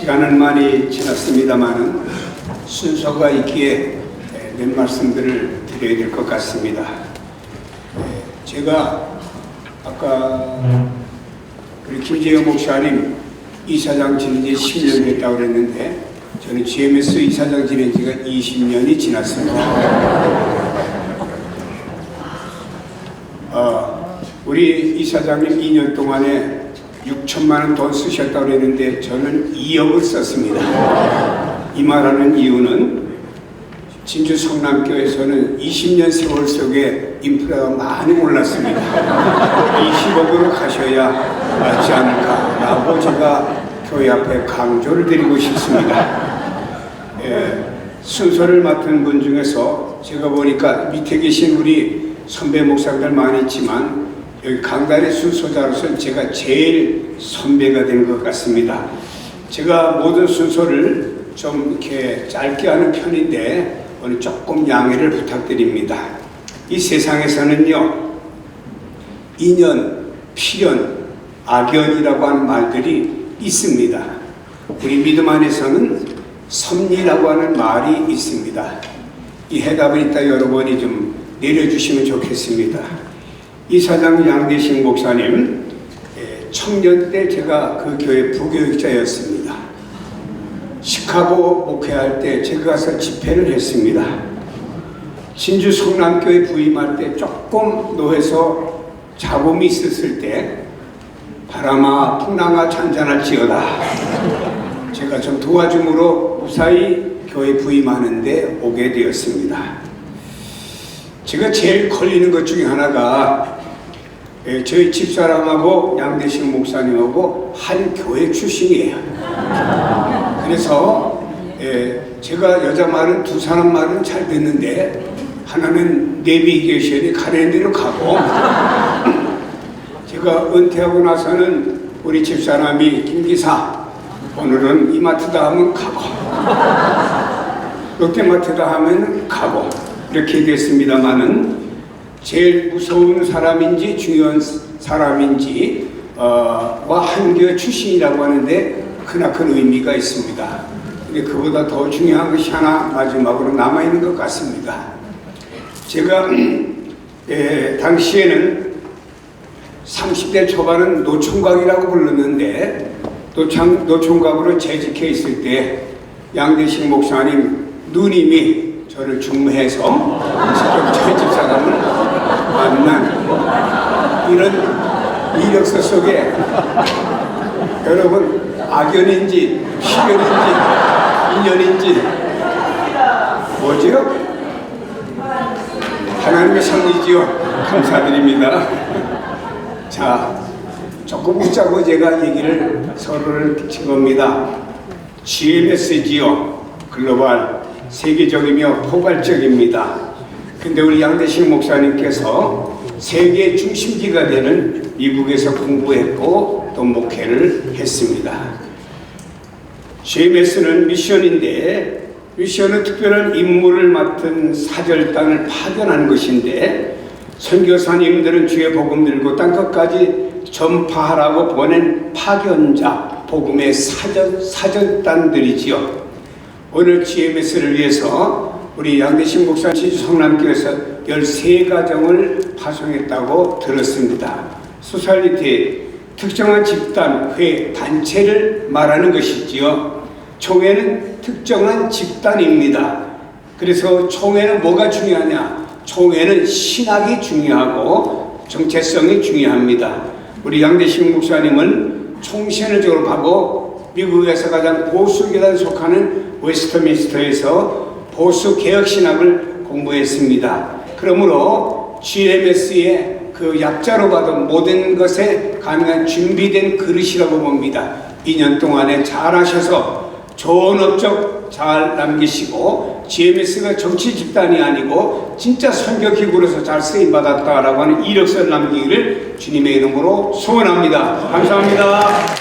시간은 많이 지났습니다만은 순서가 있기에 몇 말씀들을 드려야 될 것 같습니다. 예, 제가 아까 우리 김재영 목사님 이사장 지낸 지 10년 됐다고 그랬는데 저는 GMS 이사장 지낸 지가 20년이 지났습니다. 어, 우리 이사장님 2년 동안에 6천만 원 돈 쓰셨다고 그랬는데 저는 2억을 썼습니다. 이 말하는 이유는 진주 성남교에서는 20년 세월 속에 인프라가 많이 올랐습니다. 20억으로 가셔야 맞지 않을까라고 제가 교회 앞에 강조를 드리고 싶습니다. 예, 순서를 맡은 분 중에서 제가 보니까 밑에 계신 우리 선배 목사들 많이 있지만 여기 강단의 순서자로서 제가 제일 선배가 된 것 같습니다. 제가 모든 순서를 좀 이렇게 짧게 하는 편인데 오늘 조금 양해를 부탁드립니다. 이 세상에서는요, 인연, 필연, 악연이라고 하는 말들이 있습니다. 우리 믿음 안에서는 섭리라고 하는 말이 있습니다. 이 해답을 이따 여러분이 좀 내려주시면 좋겠습니다. 이사장 양대식 목사님, 예, 청년 때 제가 그 교회 부교육자였습니다. 시카고 목회할 때 제가 가서 집회를 했습니다. 진주 성남교회 부임할 때 조금 노해서 잡음이 있었을 때 바람아 풍랑아 잔잔할지어다 제가 좀 도와줌으로 무사히 교회 부임하는데 오게 되었습니다. 제가 제일 걸리는 것 중에 하나가 예, 저희 집사람하고 양대식 목사님하고 한 교회 출신이에요. 그래서 예, 제가 여자 말은 두 사람 말은 잘 듣는데 하나는 내비게이션이 가는 대로 가고 제가 은퇴하고 나서는 우리 집사람이 김기사 오늘은 이마트다 하면 가고 롯데마트다 하면 가고 이렇게 됐습니다만은 제일 무서운 사람인지 중요한 사람인지 어, 와 한교 출신이라고 하는데 크나큰 의미가 있습니다. 근데 그보다 더 중요한 것이 하나 마지막으로 남아 있는 것 같습니다. 제가 에, 당시에는 30대 초반은 노총각이라고 불렀는데 노총각으로 재직해 있을 때 양대식 목사님 누님이 저를 중매해서 지금 저희 집 사람을 만난 이런 이력서 속에 여러분 악연인지 필연인지 인연인지 뭐지요? 하나님의 섭리지요. 감사드립니다. 자, 조금 웃자고 제가 얘기를 서로를 끼친 겁니다. GMS지요. 글로벌 세계적이며 포괄적입니다. 근데 우리 양대식 목사님께서 세계 중심지가 되는 미국에서 공부했고 또 목회를 했습니다. GMS는 미션인데 미션은 특별한 임무를 맡은 사절단을 파견하는 것인데 선교사님들은 주의 복음 들고 땅끝까지 전파하라고 보낸 파견자 복음의 사전, 사전단들이지요. 오늘 GMS를 위해서 우리 양대신 목사 진주 성남교에서 13가정을 파송했다고 들었습니다. 소살리티 특정한 집단, 회, 단체를 말하는 것이지요. 총회는 특정한 집단입니다. 그래서 총회는 뭐가 중요하냐? 총회는 신학이 중요하고 정체성이 중요합니다. 우리 양대신 목사님은 총신을 졸업하고 미국에서 가장 보수 계단 속하는 웨스터민스터에서 보수 개혁 신학을 공부했습니다. 그러므로 GMS의 그 약자로 받은 모든 것에 가능한 준비된 그릇이라고 봅니다. 2년 동안에 잘하셔서 좋은 업적 잘 남기시고 GMS가 정치 집단이 아니고 진짜 선교 기구로서 잘 쓰임 받았다라고 하는 이력서를 남기기를 주님의 이름으로 소원합니다. 감사합니다.